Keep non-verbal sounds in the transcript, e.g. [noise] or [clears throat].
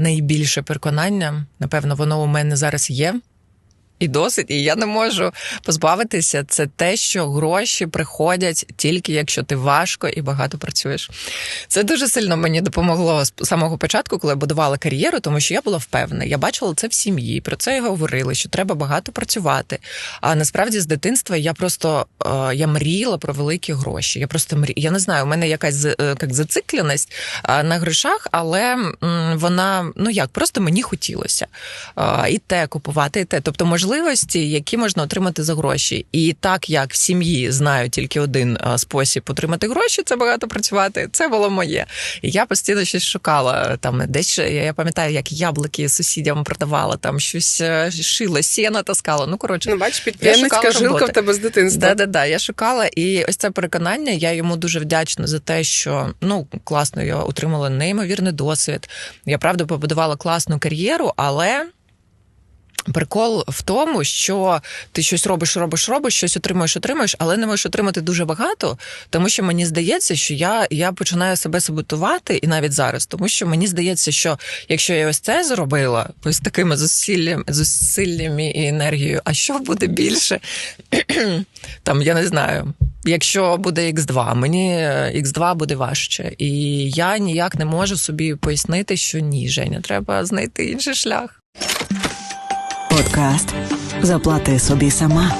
найбільше переконання. Напевно, воно у мене зараз є. І досить, і я не можу позбавитися. Це те, що гроші приходять тільки якщо ти важко і багато працюєш. Це дуже сильно мені допомогло з самого початку, коли я будувала кар'єру, тому що я була впевнена. Я бачила це в сім'ї. Про це і говорили, що треба багато працювати. А насправді з дитинства я просто е, я мріяла про великі гроші. Я просто мрі... Я не знаю, у мене якась е, як зацикленість е, на грошах, але вона ну як просто мені хотілося і те купувати, і те. Тобто можливості, які можна отримати за гроші. І так як в сім'ї знаю тільки один е, спосіб отримати гроші, це багато працювати. Це було моє. І я постійно щось шукала. Там десь я пам'ятаю, як яблуки сусідям продавала, там щось е, шила, сіна таскала. Ну коротше, Ну, бачиш, підприємницька жилка в тебе з дитинства. Да, да, да. Я шукала, і ось це переконання. Я йому дуже вдячна за те, що ну класно я отримала неймовірний досвід. Я правда побудувала класну кар'єру, але. Прикол в тому, що ти щось робиш, робиш, робиш, щось отримуєш, отримуєш, але не можеш отримати дуже багато, тому що мені здається, що я, я починаю себе саботувати і навіть зараз, тому що мені здається, що якщо я ось це зробила, ось такими зусиллями, зусиллями і енергією, а що буде більше? [clears throat] Там я не знаю. Якщо буде X2, мені X2 буде важче, і я ніяк не можу собі пояснити, що ні, Женя, треба знайти інший шлях. Подкаст Заплати собі сама